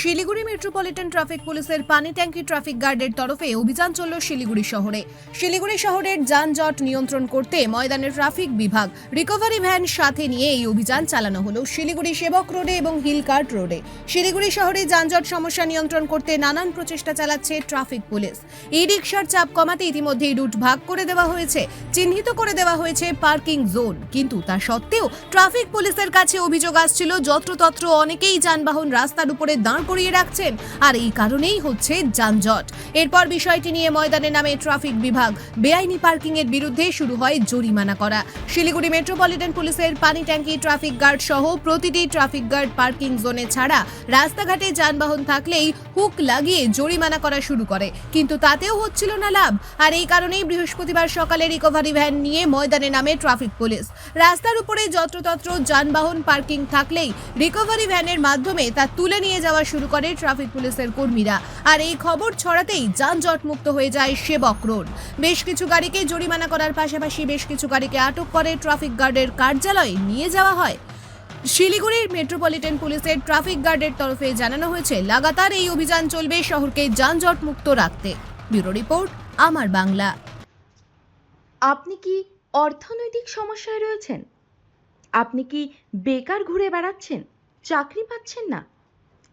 Siliguri metropolitan traffic পুলিশের পানি ট্যাঙ্কি ট্রাফিক গার্ডের তরফে অভিযান চলল শিলিগুড়ি শহরে। শিলিগুড়ি শহরের যানজট নিয়ন্ত্রণ করতে ময়দানের ট্রাফিক বিভাগ রিকভারি ভ্যান সাথে নিয়ে এই অভিযান চালানো হলো শিলিগুড়ি সেবক রোডে এবং হিলকার্ট রোডে। শিলিগুড়ি শহরে যানজট সমস্যা নিয়ন্ত্রণ করতে নানান প্রচেষ্টা চালাচ্ছে ট্রাফিক পুলিশ। ই রিক্সার চাপ কমাতে ইতিমধ্যেই রুট ভাগ করে দেওয়া হয়েছে, চিহ্নিত করে দেওয়া হয়েছে পার্কিং জোন। কিন্তু তা সত্ত্বেও ট্রাফিক পুলিশের কাছে অভিযোগ আসছিল, যত্রতত্র অনেকেই যানবাহন রাস্তার উপরে দাঁড় করিয়ে রাখছেন। আর এই কারণেই হচ্ছে যানজট। এরপর বিষয়টি নিয়ে ময়দানে নামে ট্রাফিক বিভাগ। বেআইনি পার্কিং এর বিরুদ্ধে শুরু হয় জরিমানা করা। শিলিগুড়ি মেট্রোপলিটন পুলিশের পানি ট্যাঙ্কি, ট্রাফিক গার্ড সহ প্রতিটি ট্রাফিক গার্ড পার্কিং জোনে ছাড়া রাস্তাঘাটে যানবাহন থাকলেই হুক লাগিয়ে জরিমানা করা শুরু করে। কিন্তু তাতেও হচ্ছিল না লাভ। আর এই কারণেই বৃহস্পতিবার সকালে রিকভারি ভ্যান নিয়ে ময়দানে নামে ট্রাফিক পুলিশ। রাস্তার উপরে যত্রতত্র যানবাহন পার্কিং থাকলেই রিকভারি ভ্যানের মাধ্যমে তা তুলে নিয়ে যাওয়া শুরু করে ট্রাফিক পুলিশের কর্মীরা। আর এই খবর ছড়াতেই যানজট মুক্ত হয়ে যায় সেবক রোড। বেশ কিছু গাড়িকে জরিমানা করার পাশাপাশি বেশ কিছু গাড়িকে আটক করে ট্রাফিক গার্ডের কার্যালয়ে নিয়ে যাওয়া হয়। শিলিগুড়ির মেট্রোপলিটন পুলিশের ট্রাফিক গার্ডের তরফে জানানো হয়েছে, লাগাতার এই অভিযান চলবে শহরকে যানজট মুক্ত রাখতে। ব্যুরো রিপোর্ট, আমার বাংলা। আপনি কি অর্থনৈতিক সমস্যায় রয়েছেন? আপনি কি বেকার ঘুরে বেড়াচ্ছেন? চাকরি পাচ্ছেন না?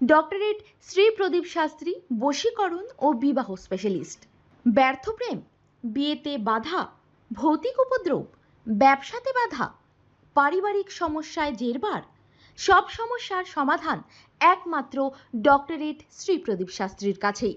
ডক্টরেট শ্রী প্রদীপ শাস্ত্রী, বশীকরণ ও বিবাহ স্পেশালিস্ট ব্যর্থ প্রেম, বিয়েতে বাধা, ভৌতিক উপদ্রব, ব্যবসাতে বাধা, পারিবারিক সমস্যায় জেরবার, সব সমস্যার সমাধান একমাত্র ডক্টরেট শ্রী প্রদীপ শাস্ত্রীর কাছেই।